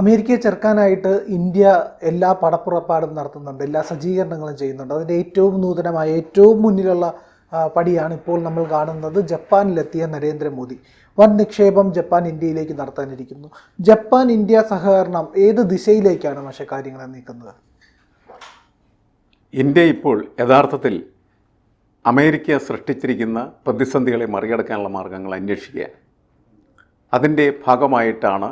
അമേരിക്കയെ ചെറുക്കാനായിട്ട് ഇന്ത്യ എല്ലാ പടപ്പുറപ്പാടും നടത്തുന്നുണ്ട് എല്ലാ സജ്ജീകരണങ്ങളും ചെയ്യുന്നുണ്ട്. അതിന്റെ ഏറ്റവും നൂതനമായ ഏറ്റവും മുന്നിലുള്ള പടിയാണ് ഇപ്പോൾ നമ്മൾ കാണുന്നത് ജപ്പാനിലെത്തിയ നരേന്ദ്രമോദി. വൻ നിക്ഷേപം ജപ്പാൻ ഇന്ത്യയിലേക്ക് നടത്താനിരിക്കുന്നു. ജപ്പാൻ ഇന്ത്യ സഹകരണം ഏത് ദിശയിലേക്കാണ് പക്ഷേ കാര്യങ്ങളെ നീക്കുന്നത്? ഇന്ത്യ ഇപ്പോൾ യഥാർത്ഥത്തിൽ അമേരിക്ക സൃഷ്ടിച്ചിരിക്കുന്ന പ്രതിസന്ധികളെ മറികടക്കാനുള്ള മാർഗങ്ങൾ അന്വേഷിക്കുക അതിന്റെ ഭാഗമായിട്ടാണ്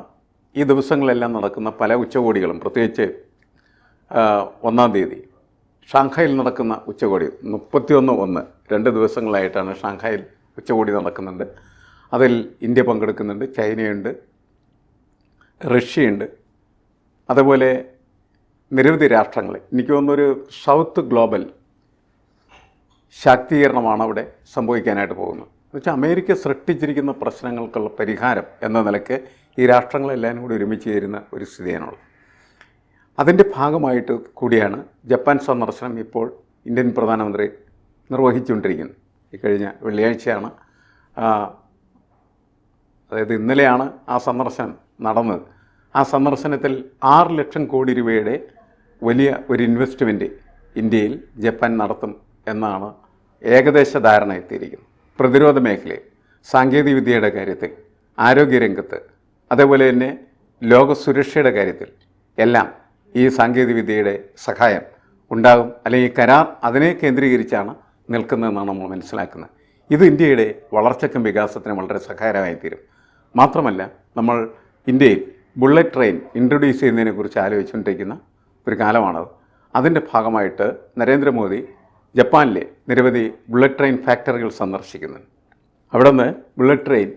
ഈ ദിവസങ്ങളെല്ലാം നടക്കുന്ന പല ഉച്ചകോടികളും പ്രത്യേകിച്ച് ഒന്നാം തീയതി. ഷാങ്ഹായിൽ നടക്കുന്ന ഉച്ചകോടി മുപ്പത്തിയൊന്ന് ഒന്ന് രണ്ട് ദിവസങ്ങളായിട്ടാണ് ഷാങ്ഹായിൽ ഉച്ചകോടി നടക്കുന്നുണ്ട്. അതിൽ ഇന്ത്യ പങ്കെടുക്കുന്നുണ്ട് ചൈനയുണ്ട് റഷ്യയുണ്ട് അതുപോലെ നിരവധി രാഷ്ട്രങ്ങൾ. എനിക്ക് തോന്നുന്നൊരു സൗത്ത് ഗ്ലോബൽ ശാക്തീകരണമാണ് അവിടെ സംഭവിക്കാനായിട്ട് പോകുന്നത്. എന്നുവെച്ചാൽ അമേരിക്ക സൃഷ്ടിച്ചിരിക്കുന്ന പ്രശ്നങ്ങൾക്കുള്ള പരിഹാരം എന്ന നിലയ്ക്ക് ഈ രാഷ്ട്രങ്ങളെല്ലാം കൂടി ഒരുമിച്ച് ചേരുന്ന ഒരു സ്ഥിതിയാണുള്ളത്. അതിന്റെ ഭാഗമായിട്ട് കൂടിയാണ് ജപ്പാൻ സന്ദർശനം ഇപ്പോൾ ഇന്ത്യൻ പ്രധാനമന്ത്രി നിർവഹിച്ചുകൊണ്ടിരിക്കുന്നത്. ഇക്കഴിഞ്ഞ കഴിഞ്ഞ വെള്ളിയാഴ്ചയാണ് അതായത് ഇന്നലെയാണ് ആ സന്ദർശനം നടന്നത്. ആ സന്ദർശനത്തിൽ ആറ് ലക്ഷം കോടി രൂപയുടെ വലിയ ഒരു ഇൻവെസ്റ്റ്മെന്റ് ഇന്ത്യയിൽ ജപ്പാൻ നടത്തും എന്നാണ് ഏകദേശ ധാരണ എത്തിയിരിക്കുന്നത്. പ്രതിരോധ മേഖലയിൽ സാങ്കേതികവിദ്യയുടെ കാര്യത്തിൽ ആരോഗ്യരംഗത്ത് അതേപോലെ തന്നെ ലോക സുരക്ഷയുടെ കാര്യത്തിൽ എല്ലാം ഈ സാങ്കേതികവിദ്യയുടെ സഹായം ഉണ്ടാകും. അല്ലെങ്കിൽ കരാർ അതിനെ കേന്ദ്രീകരിച്ചാണ് നിൽക്കുന്നതെന്നാണ് നമ്മൾ മനസ്സിലാക്കുന്നത്. ഇത് ഇന്ത്യയുടെ വളർച്ചയ്ക്കും വികാസത്തിനും വളരെ സഹായകരമായി തീരും മാത്രമല്ല നമ്മൾ ഇന്ത്യയിൽ ബുള്ളറ്റ് ട്രെയിൻ ഇൻട്രൊഡ്യൂസ് ചെയ്യുന്നതിനെക്കുറിച്ച് ആലോചിച്ചുകൊണ്ടിരിക്കുന്ന ഒരു കാലമാണത്. അതിന്റെ ഭാഗമായിട്ട് നരേന്ദ്രമോദി ജപ്പാനിലെ നിരവധി ബുള്ളറ്റ് ട്രെയിൻ ഫാക്ടറികൾ സന്ദർശിക്കുന്നുണ്ട്. അവിടെ നിന്ന് ബുള്ളറ്റ് ട്രെയിൻ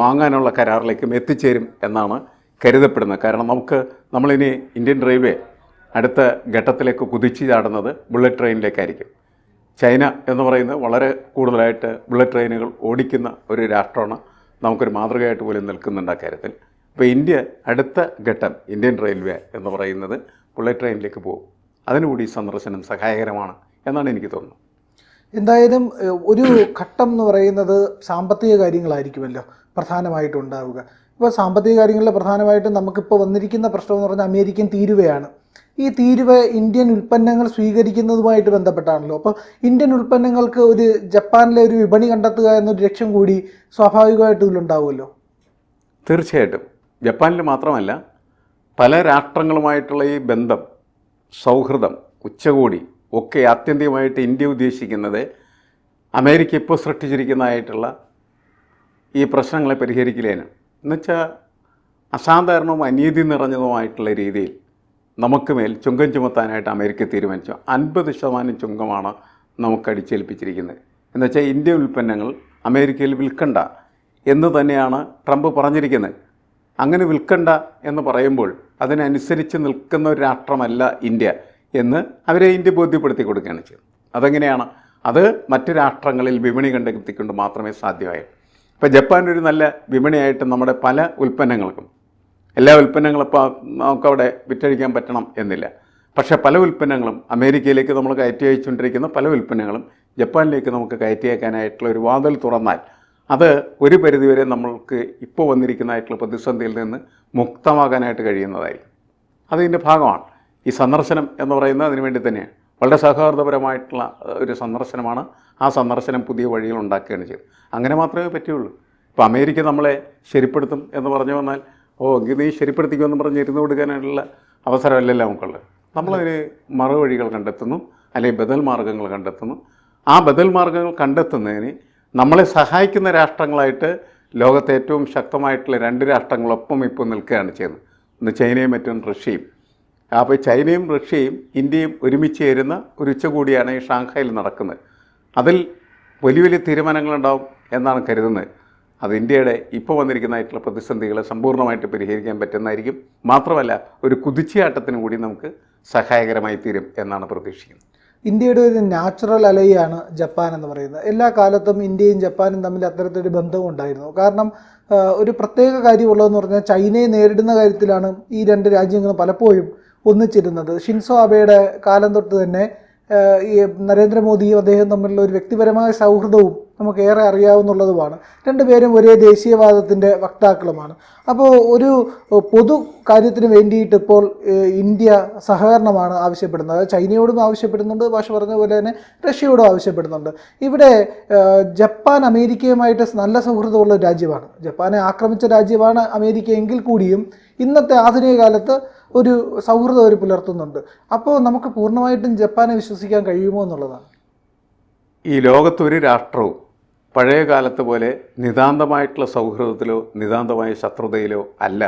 വാങ്ങാനുള്ള കരാറിലേക്കും എത്തിച്ചേരും എന്നാണ് കരുതപ്പെടുന്നത്. കാരണം നമുക്ക് നമ്മളിനി ഇന്ത്യൻ റെയിൽവേ അടുത്ത ഘട്ടത്തിലേക്ക് കുതിച്ചു ചാടുന്നത് ബുള്ളറ്റ് ട്രെയിനിലേക്കായിരിക്കും. ചൈന എന്ന് പറയുന്നത് വളരെ കൂടുതലായിട്ട് ബുള്ളറ്റ് ട്രെയിനുകൾ ഓടിക്കുന്ന ഒരു രാഷ്ട്രമാണ്. നമുക്കൊരു മാതൃകയായിട്ട് പോലും നിൽക്കുന്നുണ്ട് അക്കാര്യത്തിൽ അപ്പോൾ ഇന്ത്യ അടുത്ത ഘട്ടം ഇന്ത്യൻ റെയിൽവേ എന്ന് പറയുന്നത് ബുള്ളറ്റ് ട്രെയിനിലേക്ക് പോകും. അതിനുകൂടി സന്ദർശനം സഹായകരമാണ് എന്നാണ് എനിക്ക് തോന്നുന്നത്. എന്തായാലും ഒരു ഘട്ടം എന്ന് പറയുന്നത് സാമ്പത്തിക കാര്യങ്ങളായിരിക്കുമല്ലോ പ്രധാനമായിട്ടും ഉണ്ടാവുക. ഇപ്പോൾ സാമ്പത്തിക കാര്യങ്ങളിൽ പ്രധാനമായിട്ടും നമുക്കിപ്പോൾ വന്നിരിക്കുന്ന പ്രശ്നം എന്ന് പറഞ്ഞാൽ അമേരിക്കൻ തീരുവയാണ്. ഈ തീരുവ ഇന്ത്യൻ ഉൽപ്പന്നങ്ങൾ സ്വീകരിക്കുന്നതുമായിട്ട് ബന്ധപ്പെട്ടാണല്ലോ. അപ്പോൾ ഇന്ത്യൻ ഉൽപ്പന്നങ്ങൾക്ക് ഒരു ജപ്പാനിലെ ഒരു വിപണി കണ്ടെത്തുക എന്നൊരു ലക്ഷ്യം കൂടി സ്വാഭാവികമായിട്ടും ഇതിലുണ്ടാവുമല്ലോ. തീർച്ചയായിട്ടും. ജപ്പാനിൽ മാത്രമല്ല പല രാഷ്ട്രങ്ങളുമായിട്ടുള്ള ഈ ബന്ധം സൗഹൃദം ഉച്ചകോടി ഒക്കെ ആത്യന്തികമായിട്ട് ഇന്ത്യ ഉദ്ദേശിക്കുന്നത് അമേരിക്ക ഇപ്പോൾ സൃഷ്ടിച്ചിരിക്കുന്നതായിട്ടുള്ള ഈ പ്രശ്നങ്ങളെ പരിഹരിക്കലേന് എന്നുവെച്ചാൽ അസാധാരണവും അനീതി നിറഞ്ഞതുമായിട്ടുള്ള രീതിയിൽ നമുക്ക് മേൽ ചുങ്കം ചുമത്താനായിട്ട് അമേരിക്ക തീരുമാനിച്ചു. അൻപത് ശതമാനം ചുങ്കമാണ് നമുക്ക് അടിച്ചേൽപ്പിച്ചിരിക്കുന്നത്. എന്നുവെച്ചാൽ ഇന്ത്യൻ ഉൽപ്പന്നങ്ങൾ അമേരിക്കയിൽ വിൽക്കണ്ട എന്ന് തന്നെയാണ് ട്രംപ് പറഞ്ഞിരിക്കുന്നത്. അങ്ങനെ വിൽക്കണ്ട എന്ന് പറയുമ്പോൾ അതിനനുസരിച്ച് നിൽക്കുന്ന ഒരു രാഷ്ട്രമല്ല ഇന്ത്യ. എന്ന് അവരെ ഇന്ത്യ ബോധ്യപ്പെടുത്തി കൊടുക്കുകയാണ് ചെയ്തത് അതെങ്ങനെയാണ്? അത് മറ്റു രാഷ്ട്രങ്ങളിൽ വിപണി കണ്ടെത്തിക്കൊണ്ട് മാത്രമേ സാധ്യമായൂ ഇപ്പോൾ ജപ്പാൻ ഒരു നല്ല വിപണിയായിട്ട് നമ്മുടെ പല ഉൽപ്പന്നങ്ങൾക്കും എല്ലാ ഉൽപ്പന്നങ്ങളും ഇപ്പോൾ നമുക്കവിടെ വിറ്റഴിക്കാൻ പറ്റണം എന്നില്ല. പക്ഷേ പല ഉൽപ്പന്നങ്ങളും അമേരിക്കയിലേക്ക് നമ്മൾ കയറ്റി അയച്ചുകൊണ്ടിരിക്കുന്ന പല ഉൽപ്പന്നങ്ങളും ജപ്പാനിലേക്ക് നമുക്ക് കയറ്റി അയക്കാനായിട്ടുള്ള ഒരു വാതിൽ തുറന്നാൽ അത് ഒരു പരിധിവരെ നമ്മൾക്ക് ഇപ്പോൾ വന്നിരിക്കുന്നതായിട്ടുള്ള പ്രതിസന്ധിയിൽ നിന്ന് മുക്തമാകാനായിട്ട് കഴിയുന്നതായിരിക്കും. അതിന്റെ ഭാഗമാണ്. ഈ സന്ദർശനം എന്ന് പറയുന്നത് അതിനു വേണ്ടി തന്നെയാണ്. വളരെ സൗഹാർദ്ദപരമായിട്ടുള്ള ഒരു സന്ദർശനമാണ് ആ സന്ദർശനം പുതിയ വഴികൾ ഉണ്ടാക്കുകയാണ് ചെയ്തത്. അങ്ങനെ മാത്രമേ പറ്റുള്ളൂ ഇപ്പോൾ അമേരിക്ക നമ്മളെ ശരിപ്പെടുത്തും എന്ന് പറഞ്ഞു വന്നാൽ ഓ എങ്കിൽ നീ ശരിപ്പെടുത്തിക്കുമെന്ന് പറഞ്ഞ് ഇരുന്ന് കൊടുക്കാനുള്ള അവസരമല്ലല്ലോ നമുക്കുള്ളത്. നമ്മളതിന് മറുവഴികൾ കണ്ടെത്തുന്നു അല്ലെങ്കിൽ ബദൽ മാർഗങ്ങൾ കണ്ടെത്തുന്നു. ആ ബദൽ മാർഗങ്ങൾ കണ്ടെത്തുന്നതിന് നമ്മളെ സഹായിക്കുന്ന രാഷ്ട്രങ്ങളായിട്ട് ലോകത്തെ ഏറ്റവും ശക്തമായിട്ടുള്ള രണ്ട് രാഷ്ട്രങ്ങളൊപ്പം ഇപ്പോൾ നിൽക്കുകയാണ് ചെയ്യുന്നത്. ഒന്ന് ചൈനയും മറ്റും റഷ്യയും. അപ്പോൾ ചൈനയും റഷ്യയും ഇന്ത്യയും ഒരുമിച്ച് ചേരുന്ന ഒരു ഉച്ചകൂടിയാണ് ഈ ഷാങ്ഹായിൽ നടക്കുന്നത്. അതിൽ വലിയ വലിയ തീരുമാനങ്ങളുണ്ടാവും എന്നാണ് കരുതുന്നത്. അത് ഇന്ത്യയുടെ ഇപ്പോൾ വന്നിരിക്കുന്നതായിട്ടുള്ള പ്രതിസന്ധികളെ സമ്പൂർണമായിട്ട് പരിഹരിക്കാൻ പറ്റുന്നതായിരിക്കും. മാത്രമല്ല ഒരു കുതിച്ചുചാട്ടത്തിന് കൂടി നമുക്ക് സഹായകരമായി തീരും എന്നാണ് പ്രതീക്ഷിക്കുന്നത്. ഇന്ത്യയുടെ ഒരു നാച്ചുറൽ അലയാണ് ജപ്പാൻ എന്ന് പറയുന്നത്. എല്ലാ കാലത്തും ഇന്ത്യയും ജപ്പാനും തമ്മിൽ അത്തരത്തിലൊരു ബന്ധവും ഉണ്ടായിരുന്നു. കാരണം ഒരു പ്രത്യേക കാര്യമുള്ളതെന്ന് പറഞ്ഞാൽ ചൈനയെ നേരിടുന്ന കാര്യത്തിലാണ് ഈ രണ്ട് രാജ്യങ്ങളും പലപ്പോഴും ഒന്നിച്ചിരുന്നത്. ഷിൻസോ അബയുടെ കാലം തൊട്ട് തന്നെ ഈ നരേന്ദ്രമോദിയും അദ്ദേഹം തമ്മിലുള്ള ഒരു വ്യക്തിപരമായ സൗഹൃദവും നമുക്ക് ഏറെ അറിയാവുന്നുള്ളതുമാണ്. രണ്ടുപേരും ഒരേ ദേശീയവാദത്തിന്റെ വക്താക്കളുമാണ്. അപ്പോൾ ഒരു പൊതു കാര്യത്തിന് വേണ്ടിയിട്ട് ഇപ്പോൾ ഇന്ത്യ സഹകരണമാണ് ആവശ്യപ്പെടുന്നത്. ചൈനയോടും ആവശ്യപ്പെടുന്നുണ്ട് ഭാഷ പറഞ്ഞ പോലെ തന്നെ റഷ്യയോടും ആവശ്യപ്പെടുന്നുണ്ട്. ഇവിടെ ജപ്പാൻ അമേരിക്കയുമായിട്ട് നല്ല സൗഹൃദമുള്ള രാജ്യമാണ്. ജപ്പാനെ ആക്രമിച്ച രാജ്യമാണ് അമേരിക്ക എങ്കിൽ കൂടിയും ഇന്നത്തെ ആധുനിക കാലത്ത് ഒരു സൗഹൃദം അവർ പുലർത്തുന്നുണ്ട്. അപ്പോൾ നമുക്ക് പൂർണമായിട്ടും ജപ്പാനെ വിശ്വസിക്കാൻ കഴിയുമോ എന്നുള്ളതാണ്. ഈ ലോകത്തൊരു രാഷ്ട്രവും പഴയ കാലത്ത് പോലെ നിതാന്തമായിട്ടുള്ള സൗഹൃദത്തിലോ നിതാന്തമായ ശത്രുതയിലോ അല്ല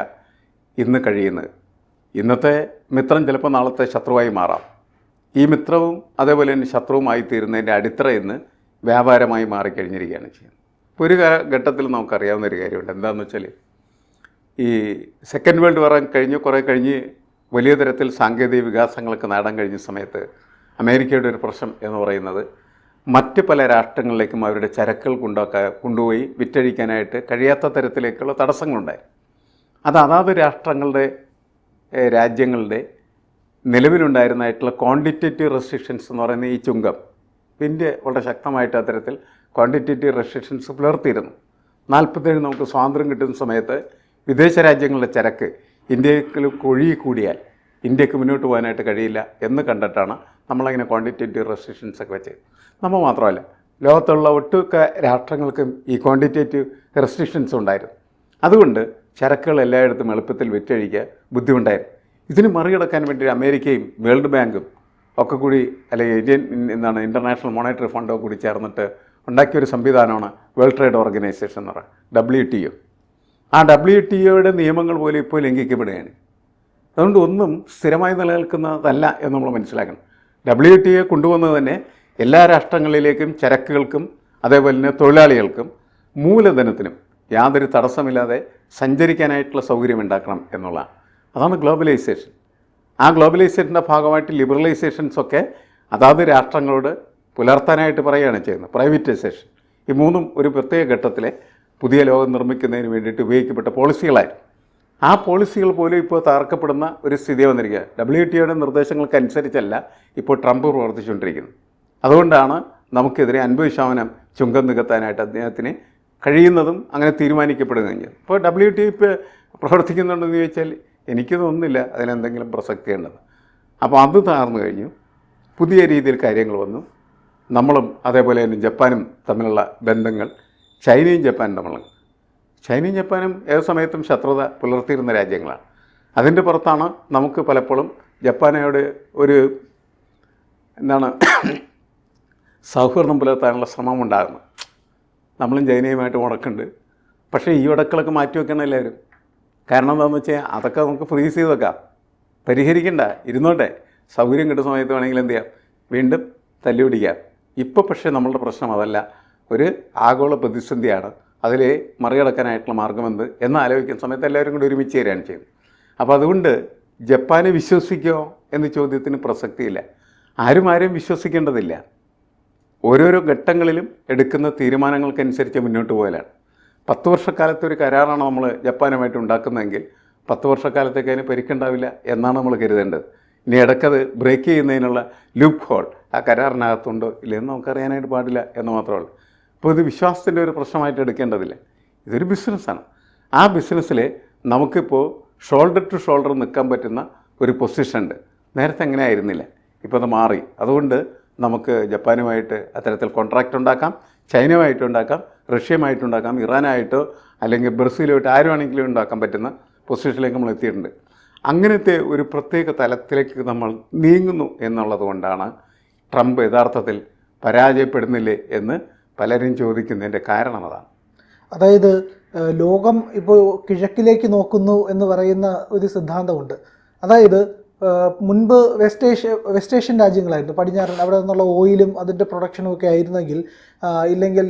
ഇന്ന് കഴിയുന്നത്. ഇന്നത്തെ മിത്രം ചിലപ്പോൾ നാളത്തെ ശത്രുവായി മാറാം. ഈ മിത്രവും അതേപോലെ തന്നെ ശത്രുവുമായി തീരുന്നതിന്റെ അടിത്തറ ഇന്ന് വ്യാപാരമായി മാറിക്കഴിഞ്ഞിരിക്കുകയാണ് ചെയ്യുന്നത്. ഒരു ഘട്ടത്തിൽ നമുക്കറിയാവുന്ന ഒരു കാര്യമുണ്ട്. എന്താണെന്ന് വെച്ചാൽ ഈ സെക്കൻഡ് വേൾഡ് വാർ കഴിഞ്ഞ് കുറേ കഴിഞ്ഞ് വലിയ തരത്തിൽ സാങ്കേതിക വികാസങ്ങളൊക്കെ നേടാൻ കഴിഞ്ഞ സമയത്ത് അമേരിക്കയുടെ ഒരു പ്രശ്നം എന്ന് പറയുന്നത് മറ്റ് പല രാഷ്ട്രങ്ങളിലേക്കും അവരുടെ ചരക്കുകൾ കൊണ്ടുപോക്കാൻ കൊണ്ടുപോയി വിറ്റഴിക്കാനായിട്ട് കഴിയാത്ത തരത്തിലേക്കുള്ള തടസ്സങ്ങളുണ്ടായി. അത് അതാത് രാഷ്ട്രങ്ങളുടെ രാജ്യങ്ങളുടെ നിലവിലുണ്ടായിരുന്നതായിട്ടുള്ള ക്വാണ്ടിറ്റേറ്റീവ് റെസ്ട്രിക്ഷൻസ് എന്ന് പറയുന്ന ഈ ചുങ്കം ഇന്ത്യ വളരെ ശക്തമായിട്ട് അത്തരത്തിൽ ക്വാണ്ടിറ്റേറ്റീവ് റെസ്ട്രിക്ഷൻസ് പുലർത്തിയിരുന്നു. നാൽപ്പത്തേഴ് നമുക്ക് സ്വാതന്ത്ര്യം കിട്ടുന്ന സമയത്ത് വിദേശ രാജ്യങ്ങളുടെ ചരക്ക് ഇന്ത്യയിൽ കൊഴി കൂടിയാൽ ഇന്ത്യയ്ക്ക് മുന്നോട്ട് പോകാനായിട്ട് കഴിയില്ല എന്ന് കണ്ടിട്ടാണ് നമ്മളങ്ങനെ ക്വാണ്ടിറ്റേറ്റീവ് റെസ്ട്രിക്ഷൻസ് ഒക്കെ വെച്ചത്. നമ്മൾ മാത്രമല്ല ലോകത്തുള്ള ഒട്ടുമിക്ക രാഷ്ട്രങ്ങൾക്കും ഈ ക്വാണ്ടിറ്റേറ്റീവ് റെസ്ട്രിക്ഷൻസ് ഉണ്ടായിരുന്നു. അതുകൊണ്ട് ചരക്കുകൾ എല്ലായിടത്തും എളുപ്പത്തിൽ വിറ്റഴിക്കുക ബുദ്ധിമുട്ടായിരുന്നു. ഇതിന് മറികടക്കാൻ വേണ്ടി അമേരിക്കയും വേൾഡ് ബാങ്കും ഒക്കെ കൂടി അല്ലെങ്കിൽ ഇന്ത്യൻ എന്താണ് ഇന്റർനാഷണൽ മോണിറ്ററി ഫണ്ടോ കൂടി ചേർന്നിട്ട് ഉണ്ടാക്കിയൊരു സംവിധാനമാണ് വേൾഡ് ട്രേഡ് ഓർഗനൈസേഷൻ എന്ന് പറയുന്നത് ഡബ്ല്യു ടി ഒ ആ ഡബ്ല്യു ടി ഒയുടെ നിയമങ്ങൾ പോലും ഇപ്പോൾ ലംഘിക്കപ്പെടുകയാണ്. അതുകൊണ്ട് ഒന്നും സ്ഥിരമായി നിലനിൽക്കുന്നതല്ല എന്ന് നമ്മൾ മനസ്സിലാക്കണം. ഡബ്ല്യു ടി എ കൊണ്ടുവന്നത് തന്നെ എല്ലാ രാഷ്ട്രങ്ങളിലേക്കും ചരക്കുകൾക്കും അതേപോലെ തന്നെ തൊഴിലാളികൾക്കും മൂലധനത്തിനും യാതൊരു തടസ്സമില്ലാതെ സഞ്ചരിക്കാനായിട്ടുള്ള സൗകര്യം ഉണ്ടാക്കണം എന്നുള്ളതാണ്. അതാണ് ഗ്ലോബലൈസേഷൻ. ആ ഗ്ലോബലൈസേഷന്റെ ഭാഗമായിട്ട് ലിബറലൈസേഷൻസൊക്കെ അതാത് രാഷ്ട്രങ്ങളോട് പുലർത്താനായിട്ട് പറയുകയാണ് ചെയ്യുന്നത്. പ്രൈവറ്റൈസേഷൻ. ഈ മൂന്നും ഒരു പ്രത്യേക ഘട്ടത്തിലെ പുതിയ ലോകം നിർമ്മിക്കുന്നതിന് വേണ്ടിയിട്ട് ഉപയോഗിക്കപ്പെട്ട പോളിസികളായിരുന്നു ആ പോളിസികൾ പോലും ഇപ്പോൾ തകർക്കപ്പെടുന്ന ഒരു സ്ഥിതി വന്നിരിക്കുക. ഡബ്ല്യു ടി ഒയുടെ നിർദ്ദേശങ്ങൾക്കനുസരിച്ചല്ല ഇപ്പോൾ ട്രംപ് പ്രവർത്തിച്ചുകൊണ്ടിരിക്കുന്നത്. അതുകൊണ്ടാണ് നമുക്കെതിരെ അൻപത് ശതമാനം ചുങ്കം നികത്താനായിട്ട് അദ്ദേഹത്തിന് കഴിയുന്നതും അങ്ങനെ തീരുമാനിക്കപ്പെടുകയും ചെയ്തു ഇപ്പോൾ ഡബ്ല്യു ടി ഇപ്പോൾ പ്രവർത്തിക്കുന്നുണ്ടെന്ന് ചോദിച്ചാൽ എനിക്ക് തോന്നുന്നില്ല അതിനെന്തെങ്കിലും പ്രസക്തി ഉണ്ടെന്ന് അപ്പോൾ അത് താർന്നു കഴിഞ്ഞു. പുതിയ രീതിയിൽ കാര്യങ്ങൾ വന്നു. നമ്മളും അതേപോലെ തന്നെ ജപ്പാനും തമ്മിലുള്ള ബന്ധങ്ങൾ ചൈനയും ജപ്പാനും തമ്മിലാണ് ചൈനയും ജപ്പാനും ഏത് സമയത്തും ശത്രുത പുലർത്തിയിരുന്ന രാജ്യങ്ങളാണ്. അതിന്റെ പുറത്താണ് നമുക്ക് പലപ്പോഴും ജപ്പാനോട് ഒരു എന്താണ് സൗഹൃദം പുലർത്താനുള്ള ശ്രമം ഉണ്ടാകുന്നത്. നമ്മളും ചൈനയുമായിട്ട് മുടക്കുന്നുണ്ട് പക്ഷേ ഈ ഉടക്കളൊക്കെ മാറ്റി വെക്കണം എല്ലാവരും. കാരണം എന്താണെന്ന് വെച്ചാൽ അതൊക്കെ നമുക്ക് ഫ്രീസ് ചെയ്ത് വെക്കാം. പരിഹരിക്കണ്ട. ഇരുന്നോട്ടെ. സൗകര്യം കിട്ടുന്ന സമയത്ത് വേണമെങ്കിൽ എന്ത് ചെയ്യാം? വീണ്ടും തല്ലി പിടിക്കാം ഇപ്പോൾ പക്ഷേ നമ്മളുടെ പ്രശ്നം അതല്ല. ഒരു ആഗോള പ്രതിസന്ധിയാണ് അതിൽ മറികടക്കാനായിട്ടുള്ള എന്ന് ആലോചിക്കുന്ന സമയത്ത് എല്ലാവരും കൂടി ഒരുമിച്ച് തരികയാണ് ചെയ്യുന്നത്. അപ്പോൾ അതുകൊണ്ട് ജപ്പാനെ വിശ്വസിക്കുമോ എന്ന ചോദ്യത്തിന് പ്രസക്തിയില്ല. ആരും ആരും വിശ്വസിക്കേണ്ടതില്ല. ഓരോരോ ഘട്ടങ്ങളിലും എടുക്കുന്ന തീരുമാനങ്ങൾക്കനുസരിച്ച് മുന്നോട്ട് പോയാലാണ് പത്ത് വർഷക്കാലത്തെ ഒരു കരാറാണ് നമ്മൾ ജപ്പാനുമായിട്ട് ഉണ്ടാക്കുന്നതെങ്കിൽ പത്ത് വർഷക്കാലത്തേക്ക് അതിന് പരിക്കുണ്ടാവില്ല എന്നാണ് നമ്മൾ കരുതേണ്ടത്. ഇനി ഇടയ്ക്കത് ബ്രേക്ക് ചെയ്യുന്നതിനുള്ള ലൂപ്പ് ഹോൾ ആ കരാറിനകത്തുണ്ടോ ഇല്ലെന്ന് നമുക്കറിയാനായിട്ട് പാടില്ല എന്ന് മാത്രമേ ഉള്ളൂ. അപ്പോൾ ഇത് വിശ്വാസത്തിന്റെ ഒരു പ്രശ്നമായിട്ട് എടുക്കേണ്ടതില്ല? ഇതൊരു ബിസിനസ്സാണ്. ആ ബിസിനസ്സിൽ നമുക്കിപ്പോൾ ഷോൾഡർ ടു ഷോൾഡർ നിൽക്കാൻ പറ്റുന്ന ഒരു പൊസിഷൻ ഉണ്ട്. നേരത്തെ അങ്ങനെ ആയിരുന്നില്ല ഇപ്പോൾ അത് മാറി. അതുകൊണ്ട് നമുക്ക് ജപ്പാനുമായിട്ട് അത്തരത്തിൽ കോൺട്രാക്റ്റ് ഉണ്ടാക്കാം ചൈനയുമായിട്ട് ഉണ്ടാക്കാം റഷ്യയുമായിട്ട് ഉണ്ടാക്കാം ഇറാനായിട്ടോ അല്ലെങ്കിൽ ബ്രസീലുമായിട്ട് ആരുമാണെങ്കിലും ഉണ്ടാക്കാൻ പറ്റുന്ന പൊസിഷനിലേക്ക് നമ്മൾ എത്തിയിട്ടുണ്ട്. അങ്ങനത്തെ ഒരു പ്രത്യേക തലത്തിലേക്ക് നമ്മൾ നീങ്ങുന്നു എന്നുള്ളത് കൊണ്ടാണ് ട്രംപ് യഥാർത്ഥത്തിൽ പരാജയപ്പെടുന്നില്ലേ എന്ന് പലരും ചോദിക്കുന്നതിന്റെ കാരണം അതാണ് അതായത് ലോകം ഇപ്പോൾ കിഴക്കിലേക്ക് നോക്കുന്നു എന്ന് പറയുന്ന ഒരു സിദ്ധാന്തമുണ്ട്. അതായത് മുൻപ് വെസ്റ്റ് ഏഷ്യ വെസ്റ്റ് ഏഷ്യൻ രാജ്യങ്ങളായിരുന്നു. പടിഞ്ഞാറൻ അവിടെ നിന്നുള്ള ഓയിലും അതിന്റെ പ്രൊഡക്ഷനും ഒക്കെ ആയിരുന്നെങ്കിൽ ഇല്ലെങ്കിൽ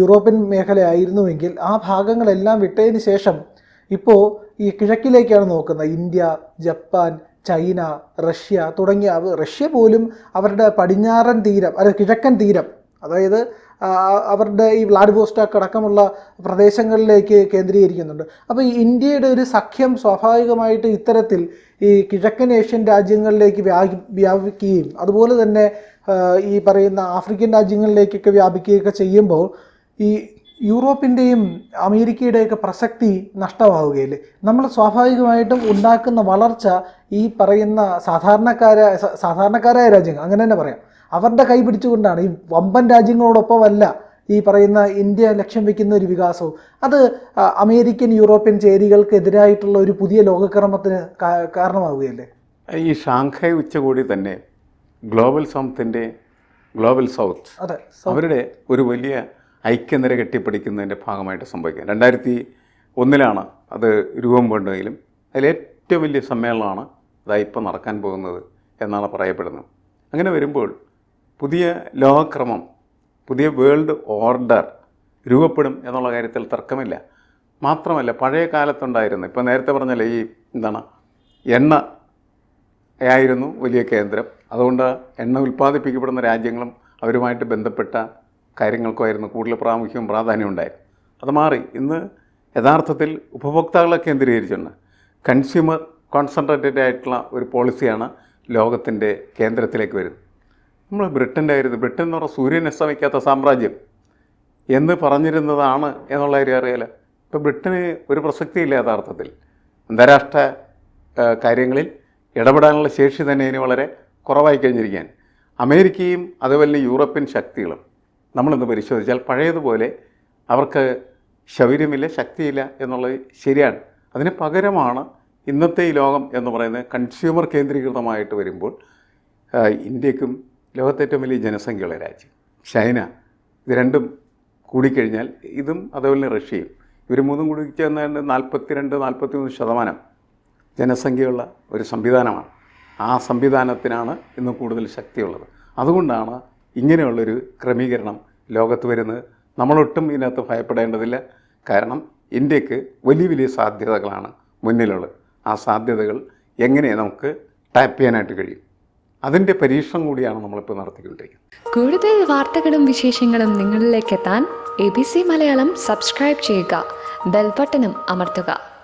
യൂറോപ്യൻ മേഖലയായിരുന്നുവെങ്കിൽ ആ ഭാഗങ്ങളെല്ലാം വിട്ടതിന് ശേഷം ഇപ്പോൾ ഈ കിഴക്കിലേക്കാണ് നോക്കുന്നത്. ഇന്ത്യ ജപ്പാൻ ചൈന റഷ്യ തുടങ്ങിയ റഷ്യ പോലും അവരുടെ പടിഞ്ഞാറൻ തീരം അല്ല കിഴക്കൻ തീരം അതായത് അവരുടെ ഈ വ്ളാഡിവോസ്റ്റോക്ക് അടക്കമുള്ള പ്രദേശങ്ങളിലേക്ക് കേന്ദ്രീകരിക്കുന്നുണ്ട്. അപ്പോൾ ഈ ഇന്ത്യയുടെ ഒരു സഖ്യം സ്വാഭാവികമായിട്ട് ഇത്തരത്തിൽ ഈ കിഴക്കൻ ഏഷ്യൻ രാജ്യങ്ങളിലേക്ക് വ്യാപി വ്യാപിക്കുകയും അതുപോലെ തന്നെ ഈ പറയുന്ന ആഫ്രിക്കൻ രാജ്യങ്ങളിലേക്കൊക്കെ വ്യാപിക്കുകയൊക്കെ ചെയ്യുമ്പോൾ ഈ യൂറോപ്പിന്റെയും അമേരിക്കയുടെയൊക്കെ പ്രസക്തി നഷ്ടമാവുകയില്ലേ? നമ്മൾ സ്വാഭാവികമായിട്ടും ഉണ്ടാക്കുന്ന വളർച്ച ഈ പറയുന്ന സാധാരണക്കാരായ സാധാരണക്കാരായ രാജ്യങ്ങൾ അങ്ങനെ തന്നെ പറയാം. അവരുടെ കൈ പിടിച്ചുകൊണ്ടാണ് ഈ വമ്പൻ രാജ്യങ്ങളോടൊപ്പമല്ല ഈ പറയുന്ന ഇന്ത്യ ലക്ഷ്യം വെക്കുന്ന ഒരു വികാസവും. അത് അമേരിക്കൻ യൂറോപ്യൻ ചേരികൾക്ക് എതിരായിട്ടുള്ള ഒരു പുതിയ ലോകക്രമത്തിന് കാരണമാവുകയല്ലേ? ഈ ഷാങ്ഹായ് ഉച്ചകോടി തന്നെ ഗ്ലോബൽ സൗത്തിന്റെ ഗ്ലോബൽ സൗത്ത് അതെ അവരുടെ ഒരു വലിയ ഐക്യനിര കെട്ടിപ്പിടിക്കുന്നതിന്റെ ഭാഗമായിട്ട് സംഭവിക്കുക. രണ്ടായിരത്തി ഒന്നിലാണ് അത് രൂപം കൊണ്ടെങ്കിലും അതിലേറ്റവും വലിയ സമ്മേളനമാണ് അതായി ഇപ്പോൾ നടക്കാൻ പോകുന്നത് എന്നാണ് പറയപ്പെടുന്നത്. അങ്ങനെ വരുമ്പോൾ പുതിയ ലോകക്രമം പുതിയ വേൾഡ് ഓർഡർ രൂപപ്പെടും എന്നുള്ള കാര്യത്തിൽ തർക്കമില്ല. മാത്രമല്ല പഴയ കാലത്തുണ്ടായിരുന്നു ഇപ്പോൾ നേരത്തെ പറഞ്ഞല്ലേ ഈ എന്താണ് എണ്ണ ആയിരുന്നു വലിയ കേന്ദ്രം. അതുകൊണ്ട് എണ്ണ ഉൽപ്പാദിപ്പിക്കപ്പെടുന്ന രാജ്യങ്ങളും അവരുമായിട്ട് ബന്ധപ്പെട്ട കാര്യങ്ങൾക്കുമായിരുന്നു കൂടുതൽ പ്രാമുഖ്യവും പ്രാധാന്യവും ഉണ്ടായിരുന്നു അത് മാറി. ഇന്ന് യഥാർത്ഥത്തിൽ ഉപഭോക്താക്കളെ കേന്ദ്രീകരിച്ചുകൊണ്ട് കൺസ്യൂമർ കോൺസെൻട്രേറ്റഡ് ആയിട്ടുള്ള ഒരു പോളിസിയാണ് ലോകത്തിന്റെ കേന്ദ്രത്തിലേക്ക് വരുന്നത്. നമ്മൾ ബ്രിട്ടന്റെ ആയിരുന്നു. ബ്രിട്ടൻ എന്ന് പറഞ്ഞാൽ സൂര്യൻ അസ്തമിക്കാത്ത സാമ്രാജ്യം എന്ന് പറഞ്ഞിരുന്നതാണ് എന്നുള്ള കാര്യം അറിയാലോ. ഇപ്പോൾ ബ്രിട്ടന് ഒരു പ്രസക്തിയില്ല യഥാർത്ഥത്തിൽ. അന്താരാഷ്ട്ര കാര്യങ്ങളിൽ ഇടപെടാനുള്ള ശേഷി തന്നെ ഇനി വളരെ കുറവായി കഴിഞ്ഞിരിക്കാൻ അമേരിക്കയും അതുപോലെ യൂറോപ്യൻ ശക്തികളും നമ്മളിന്ന് പരിശോധിച്ചാൽ പഴയതുപോലെ അവർക്ക് ശൗര്യമില്ല ശക്തിയില്ല എന്നുള്ളത് ശരിയാണ്. അതിന് പകരമാണ് ഇന്നത്തെ ഈ ലോകം എന്ന് പറയുന്നത് കൺസ്യൂമർ കേന്ദ്രീകൃതമായിട്ട് വരുമ്പോൾ ഇന്ത്യക്കും ലോകത്തെ ഏറ്റവും വലിയ ജനസംഖ്യയുള്ള രാജ്യം. ചൈന. ഇത് രണ്ടും കൂടിക്കഴിഞ്ഞാൽ ഇതും അതുപോലെ റഷ്യയും. ഇവർ മൂന്നും കൂടി ചേർന്ന് നാൽപ്പത്തി രണ്ട് നാൽപ്പത്തി മൂന്ന് ശതമാനം ജനസംഖ്യയുള്ള ഒരു സംവിധാനമാണ്. ആ സംവിധാനത്തിനാണ് ഇന്ന് കൂടുതൽ ശക്തിയുള്ളത്. അതുകൊണ്ടാണ് ഇങ്ങനെയുള്ളൊരു ക്രമീകരണം ലോകത്ത് വരുന്നത്. നമ്മളൊട്ടും ഇതിനകത്ത് ഭയപ്പെടേണ്ടതില്ല. കാരണം ഇന്ത്യയ്ക്ക് വലിയ വലിയ സാധ്യതകളാണ് മുന്നിലുള്ളത്. ആ സാധ്യതകൾ എങ്ങനെ നമുക്ക് ടാപ്പ് ചെയ്യാനായിട്ട് കഴിയും? അതിന്റെ പരീക്ഷണം കൂടിയാണ് നമ്മളിപ്പോൾ നടത്തിക്കൊണ്ടിരിക്കുന്നത്. കൂടുതൽ വാർത്തകളും വിശേഷങ്ങളും നിങ്ങളിലേക്ക് എത്താൻ A B C Malayalam subscribe ചെയ്യുക. ബെൽബട്ടനും അമർത്തുക.